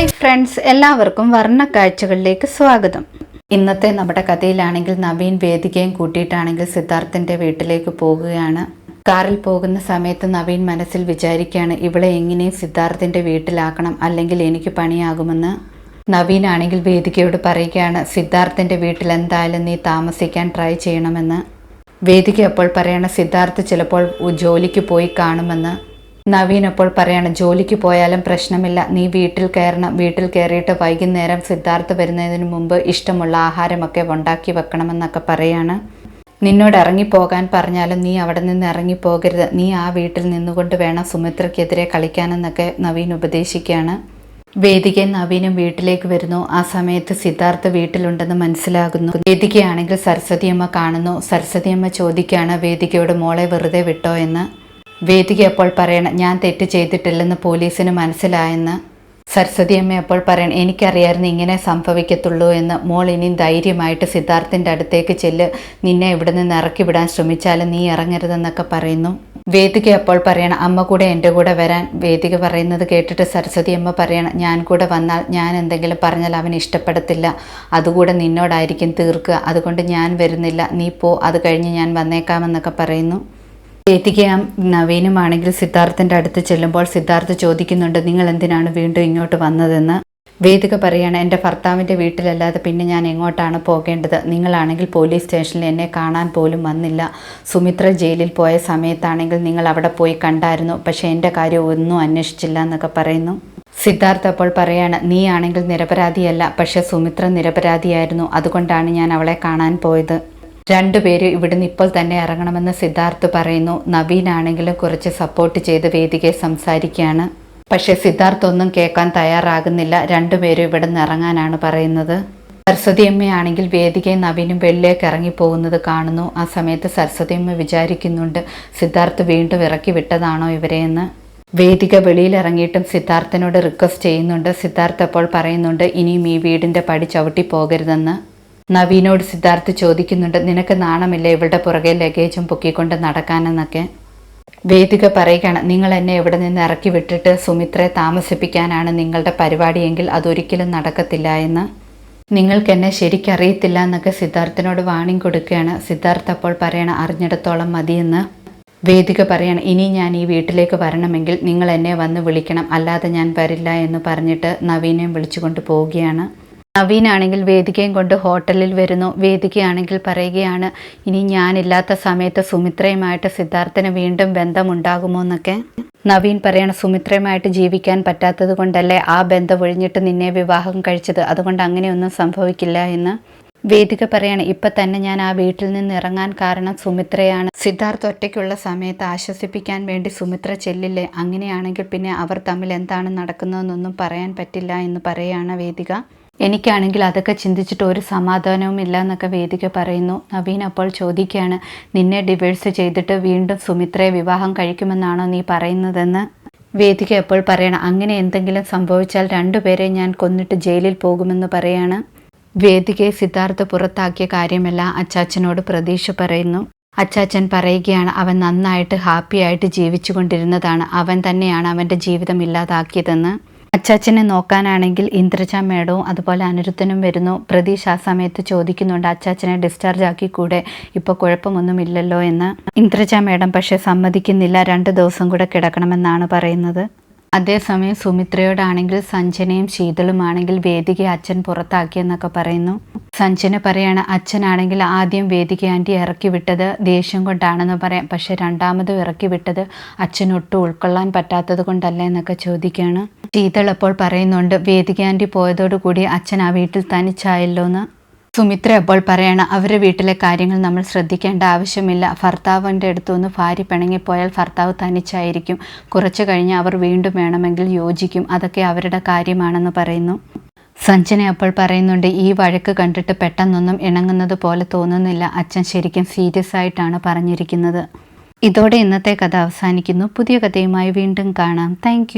Hi friends എല്ലാവർക്കും വർണ കാഴ്ചകളിലേക്ക് സ്വാഗതം. ഇന്നത്തെ നമ്മുടെ കഥയിലാണെങ്കിൽ നവീൻ വേദികയും കൂട്ടിയിട്ടാണെങ്കിൽ സിദ്ധാർത്ഥന്റെ വീട്ടിലേക്ക് പോകുകയാണ്. കാറിൽ പോകുന്ന സമയത്ത് നവീൻ മനസ്സിൽ വിചാരിക്കുകയാണ് ഇവളെ എങ്ങനെയും സിദ്ധാർത്ഥന്റെ വീട്ടിലാക്കണം അല്ലെങ്കിൽ എനിക്ക് പണിയാകുമെന്ന്. നവീൻ ആണെങ്കിൽ വേദികയോട് പറയുകയാണ് സിദ്ധാർത്ഥന്റെ വീട്ടിൽ എന്തായാലും നീ താമസിക്കാൻ ട്രൈ ചെയ്യണമെന്ന്. വേദിക അപ്പോൾ പറയണ സിദ്ധാർത്ഥ് ചിലപ്പോൾ ജോലിക്ക് പോയി കാണുമെന്ന്. നവീൻ അപ്പോൾ പറയാണ് ജോലിക്ക് പോയാലും പ്രശ്നമില്ല. നീ വീട്ടിൽ കയറണം. വീട്ടിൽ കയറിയിട്ട് വൈകുന്നേരം സിദ്ധാർത്ഥ് വരുന്നതിന് മുമ്പ് ഇഷ്ടമുള്ള ആഹാരമൊക്കെ ഉണ്ടാക്കി വെക്കണമെന്നൊക്കെ പറയാണ്. നിന്നോട് ഇറങ്ങിപ്പോകാൻ പറഞ്ഞാലും നീ അവിടെ നിന്ന് ഇറങ്ങിപ്പോകരുത്. നീ ആ വീട്ടിൽ നിന്നുകൊണ്ട് വേണം സുമിത്രയ്ക്കെതിരെ കളിക്കാനെന്നൊക്കെ നവീൻ ഉപദേശിക്കുകയാണ്. വേദികയും നവീനും വീട്ടിലേക്ക് വരുന്നു. ആ സമയത്ത് സിദ്ധാർത്ഥ് വീട്ടിലുണ്ടെന്ന് മനസ്സിലാകുന്നു. വേദികയാണെങ്കിൽ സരസ്വതിയമ്മ കാണുന്നു. സരസ്വതിയമ്മ ചോദിക്കുകയാണ് വേദികയോട് മോളെ വെറുതെ വിട്ടോ എന്ന്. വേദിക അപ്പോൾ പറയണം ഞാൻ തെറ്റ് ചെയ്തിട്ടില്ലെന്ന് പോലീസിന് മനസ്സിലായെന്ന് സരസ്വതി അമ്മ അപ്പോൾ പറയണം എനിക്കറിയായിരുന്നു ഇങ്ങനെ സംഭവിക്കത്തുള്ളൂ എന്ന് മോൾ ഇനിയും ധൈര്യമായിട്ട് സിദ്ധാർത്ഥിന്റെ അടുത്തേക്ക് ചെല്ല് നിന്നെ ഇവിടെ നിന്ന് ഇറക്കി വിടാൻ ശ്രമിച്ചാലും നീ ഇറങ്ങരുതെന്നൊക്കെ പറയുന്നു. വേദിക അപ്പോൾ പറയണം അമ്മ കൂടെ എന്റെ കൂടെ വരാൻ വേദിക പറയുന്നത് കേട്ടിട്ട് സരസ്വതി അമ്മ പറയണം ഞാൻ കൂടെ വന്നാൽ ഞാൻ എന്തെങ്കിലും പറഞ്ഞാൽ അവൻ ഇഷ്ടപ്പെടത്തില്ല. അതുകൂടെ നിന്നോടായിരിക്കും തീർക്കുക. അതുകൊണ്ട് ഞാൻ വരുന്നില്ല. നീ പോ. അത് കഴിഞ്ഞ് ഞാൻ വന്നേക്കാമെന്നൊക്കെ പറയുന്നു. വേദികയും നവീനുമാണെങ്കിൽ സിദ്ധാർത്ഥന്റെ അടുത്ത് ചെല്ലുമ്പോൾ സിദ്ധാർത്ഥ് ചോദിക്കുന്നുണ്ട് നിങ്ങൾ എന്തിനാണ് വീണ്ടും ഇങ്ങോട്ട് വന്നതെന്ന്? വേദിക പറയാണ് എന്റെ ഭർത്താവിന്റെ വീട്ടിലല്ലാതെ പിന്നെ ഞാൻ എങ്ങോട്ടാണ് പോകേണ്ടത്? നിങ്ങളാണെങ്കിൽ പോലീസ് സ്റ്റേഷനിൽ എന്നെ കാണാൻ പോലും വന്നില്ല. സുമിത്ര ജയിലിൽ പോയ സമയത്താണെങ്കിൽ നിങ്ങൾ അവിടെ പോയി കണ്ടായിരുന്നു പക്ഷേ എന്റെ കാര്യം ഒന്നും അന്വേഷിച്ചില്ല എന്നൊക്കെ പറയുന്നു. സിദ്ധാർത്ഥ് അപ്പോൾ പറയാണ് നീ ആണെങ്കിൽ നിരപരാധിയല്ല പക്ഷേ സുമിത്ര നിരപരാധിയായിരുന്നു. അതുകൊണ്ടാണ് ഞാൻ അവളെ കാണാൻ പോയത്. രണ്ടുപേരും ഇവിടുന്ന് ഇപ്പോൾ തന്നെ ഇറങ്ങണമെന്ന് സിദ്ധാർത്ഥ് പറയുന്നു. നവീനാണെങ്കിലും കുറച്ച് സപ്പോർട്ട് ചെയ്ത് വേദികയെ സംസാരിക്കുകയാണ്. പക്ഷേ സിദ്ധാർത്ഥ് ഒന്നും കേൾക്കാൻ തയ്യാറാകുന്നില്ല. രണ്ടുപേരും ഇവിടുന്ന് ഇറങ്ങാനാണ് പറയുന്നത്. സരസ്വതി അമ്മയാണെങ്കിൽ വേദികയും നവീനും വെള്ളിലേക്ക് ഇറങ്ങിപ്പോകുന്നത് കാണുന്നു. ആ സമയത്ത് സരസ്വതി അമ്മ വിചാരിക്കുന്നുണ്ട് സിദ്ധാർത്ഥ് വീണ്ടും ഇറക്കി വിട്ടതാണോ ഇവരെയെന്ന് വേദിക വെളിയിൽ ഇറങ്ങിയിട്ടും സിദ്ധാർത്ഥനോട് റിക്വസ്റ്റ് ചെയ്യുന്നുണ്ട്. സിദ്ധാർത്ഥ് അപ്പോൾ പറയുന്നുണ്ട് ഇനിയും ഈ വീടിന്റെ പടി ചവിട്ടി പോകരുതെന്ന്. നവീനോട് സിദ്ധാർത്ഥ് ചോദിക്കുന്നുണ്ട് നിനക്ക് നാണമില്ല ഇവളുടെ പുറകെ ലഗേജും പൊക്കിക്കൊണ്ട് നടക്കാനെന്നൊക്കെ? വേദിക പറയുകയാണ് നിങ്ങൾ എന്നെ എവിടെ നിന്ന് ഇറക്കി വിട്ടിട്ട് സുമിത്രയെ താമസിപ്പിക്കാനാണ് നിങ്ങളുടെ പരിപാടിയെങ്കിൽ അതൊരിക്കലും നടക്കത്തില്ല എന്ന്? നിങ്ങൾക്ക് എന്നെ ശരിക്കറിയത്തില്ല എന്നൊക്കെ സിദ്ധാർത്ഥിനോട് വാണിംഗ് കൊടുക്കുകയാണ്. സിദ്ധാർത്ഥ് അപ്പോൾ പറയണം അറിഞ്ഞിടത്തോളം മതിയെന്ന് വേദിക പറയണം ഇനി ഞാൻ ഈ വീട്ടിലേക്ക് വരണമെങ്കിൽ നിങ്ങൾ എന്നെ വന്ന് വിളിക്കണം അല്ലാതെ ഞാൻ വരില്ല എന്ന് പറഞ്ഞിട്ട് നവീനെയും വിളിച്ചുകൊണ്ട് പോവുകയാണ്. നവീനാണെങ്കിൽ വേദികയും കൊണ്ട് ഹോട്ടലിൽ വരുന്നു. വേദികയാണെങ്കിൽ പറയുകയാണ് ഇനി ഞാനില്ലാത്ത സമയത്ത് സുമിത്രയുമായിട്ട് സിദ്ധാർത്ഥന് വീണ്ടും ബന്ധമുണ്ടാകുമോ എന്നൊക്കെ? നവീൻ പറയണ സുമിത്രയുമായിട്ട് ജീവിക്കാൻ പറ്റാത്തത് കൊണ്ടല്ലേ ആ ബന്ധം ഒഴിഞ്ഞിട്ട് നിന്നെ വിവാഹം കഴിച്ചത്? അതുകൊണ്ട് അങ്ങനെയൊന്നും സംഭവിക്കില്ല എന്ന്. വേദിക പറയാണ് ഇപ്പൊ തന്നെ ഞാൻ ആ വീട്ടിൽ നിന്ന് ഇറങ്ങാൻ കാരണം സുമിത്രയാണ്. സിദ്ധാർത്ഥ് ഒറ്റയ്ക്കുള്ള സമയത്ത് ആശ്വസിപ്പിക്കാൻ വേണ്ടി സുമിത്ര ചെല്ലില്ലേ? അങ്ങനെയാണെങ്കിൽ പിന്നെ അവർ തമ്മിൽ എന്താണ് നടക്കുന്നതെന്നൊന്നും പറയാൻ പറ്റില്ല എന്ന് പറയാണ് വേദിക. എനിക്കാണെങ്കിൽ അതൊക്കെ ചിന്തിച്ചിട്ട് ഒരു സമാധാനവും ഇല്ല എന്നൊക്കെ വേദിക പറയുന്നു. നവീൻ അപ്പോൾ ചോദിക്കുകയാണ് നിന്നെ ഡിവേഴ്സ് ചെയ്തിട്ട് വീണ്ടും സുമിത്രയെ വിവാഹം കഴിക്കുമെന്നാണോ നീ പറയുന്നതെന്ന്? വേദിക അപ്പോൾ പറയണം അങ്ങനെ എന്തെങ്കിലും സംഭവിച്ചാൽ രണ്ടുപേരെ ഞാൻ കൊന്നിട്ട് ജയിലിൽ പോകുമെന്ന് പറയാണ്. വേദികയെ സിദ്ധാർത്ഥ പുറത്താക്കിയ കാര്യമല്ല അച്ചാച്ചനോട് പ്രതീക്ഷ പറയുന്നു. അച്ചാച്ചൻ പറയുകയാണ് അവൻ നന്നായിട്ട് ഹാപ്പിയായിട്ട് ജീവിച്ചു കൊണ്ടിരുന്നതാണ് അവൻ തന്നെയാണ് അവന്റെ ജീവിതം ഇല്ലാതാക്കിയതെന്ന്. അച്ചാച്ചനെ നോക്കാനാണെങ്കിൽ ഇന്ദ്രജ മേഡവും അതുപോലെ അനിരുദ്ധനും വരുന്നു. പ്രതീഷ് ആ സമയത്ത് ചോദിക്കുന്നുണ്ട് അച്ചാച്ചനെ ഡിസ്ചാർജ് ആക്കി കൂടെ ഇപ്പോൾ കുഴപ്പമൊന്നുമില്ലല്ലോ എന്ന്. ഇന്ദ്രജ മേഡം പക്ഷെ സമ്മതിക്കുന്നില്ല. രണ്ട് ദിവസം കൂടെ കിടക്കണമെന്നാണ് പറയുന്നത്. അതേസമയം സുമിത്രയോടാണെങ്കിൽ സഞ്ജനയും ശീതളുമാണെങ്കിൽ വേദിക അച്ഛൻ പുറത്താക്കിയെന്നൊക്കെ പറയുന്നു. സഞ്ജന പറയാണ് അച്ഛനാണെങ്കിൽ ആദ്യം വേദിക ആന്റി ഇറക്കി വിട്ടത് ദേഷ്യം കൊണ്ടാണെന്ന് പറയാം. പക്ഷെ രണ്ടാമതും ഇറക്കി വിട്ടത് അച്ഛനൊട്ടും ഉൾക്കൊള്ളാൻ പറ്റാത്തത് കൊണ്ടല്ലേ എന്നൊക്കെ ചോദിക്കുകയാണ് ശീതൾ അപ്പോൾ പറയുന്നുണ്ട് വേദിക ആന്റി പോയതോടുകൂടി അച്ഛൻ ആ വീട്ടിൽ തനിച്ചായല്ലോ എന്ന് സുമിത്ര അപ്പോൾ പറയണം അവരുടെ വീട്ടിലെ കാര്യങ്ങൾ നമ്മൾ ശ്രദ്ധിക്കേണ്ട ആവശ്യമില്ല. ഭർത്താവിന്റെ അടുത്തുനിന്ന് ഭാര്യ പിണങ്ങിപ്പോയാൽ ഭർത്താവ് തനിച്ചായിരിക്കും. കുറച്ച് കഴിഞ്ഞ് അവർ വീണ്ടും വേണമെങ്കിൽ യോജിക്കും. അതൊക്കെ അവരുടെ കാര്യമാണെന്ന് പറയുന്നു. സഞ്ജന അപ്പോൾ പറയുന്നുണ്ട് ഈ വഴക്ക് കണ്ടിട്ട് പെട്ടെന്നൊന്നും ഇണങ്ങുന്നത് പോലെ തോന്നുന്നില്ല. അച്ഛൻ ശരിക്കും സീരിയസ് ആയിട്ടാണ് പറഞ്ഞിരിക്കുന്നത്. ഇതോടെ ഇന്നത്തെ കഥ അവസാനിക്കുന്നു. പുതിയ കഥയുമായി വീണ്ടും കാണാം. താങ്ക്